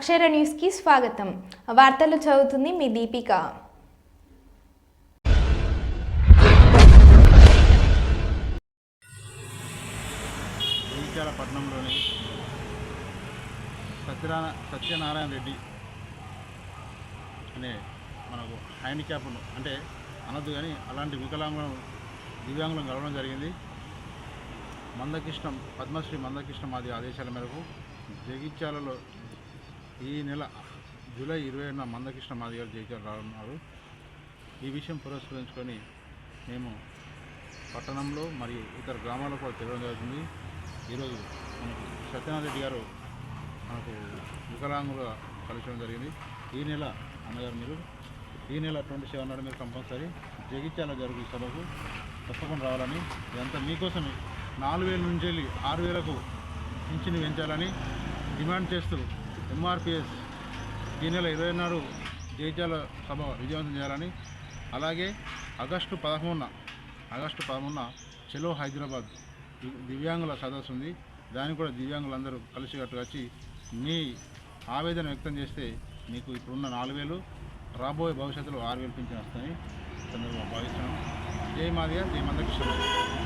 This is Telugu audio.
అక్షర న్యూస్కి స్వాగతం. వార్తలు చదువుతుంది మీ దీపిక. జగిత్యాల పట్టణంలోని సత్యనారాయణ సత్యనారాయణ రెడ్డి అనే మనకు హ్యాండిక్యాప్ను అంటే అనద్దు కానీ అలాంటి వికలాంగులను దివ్యాంగులను కలవడం జరిగింది. మందకృష్ణం పద్మశ్రీ మందకృష్ణం ఆది ఆదేశాల మేరకు జగిత్యాలలో ఈ నెల జూలై ఇరవై ఏడున మందకృష్ణ మాది గారు జగిత్యాల రానున్నారు. ఈ విషయం పురస్కరించుకొని మేము పట్టణంలో మరియు ఇతర గ్రామాల్లో కూడా తిరగడం జరుగుతుంది. ఈరోజు మనకు సత్యనారెడ్డి రెడ్డి గారు మనకు వికలాంగులుగా కలిసడం జరిగింది. ఈ నెల అన్నగారు మీరు ఈ నెల ట్వంటీ సెవెన్ నాడు మీరు కంపల్సరీ జగిత్యాల జరుగు సభకు తప్పకుండా రావాలని ఇదంతా మీకోసమే. నాలుగు వేల నుంచి వెళ్ళి ఆరు వేలకు పింఛను పెంచాలని డిమాండ్ చేస్తూ ఎంఆర్పిఎస్ ఈ నెల ఇరవై నాడు జగిత్యాల సభ విజయవంతం చేయాలని అలాగే ఆగస్టు పదమూడున ఆగస్టు పదమూడున చెలో హైదరాబాద్ దివ్యాంగుల సదస్సు ఉంది. దాన్ని కూడా దివ్యాంగులందరూ కలిసికట్టుగా వచ్చి మీ ఆవేదన వ్యక్తం చేస్తే మీకు ఇప్పుడున్న నాలుగు వేలు రాబోయే భవిష్యత్తులో ఆరు వేలు పింఛన్ వస్తాయని సందర్భంగా భావిస్తున్నాం. జై మాదిగా జై మందకృష్ణ.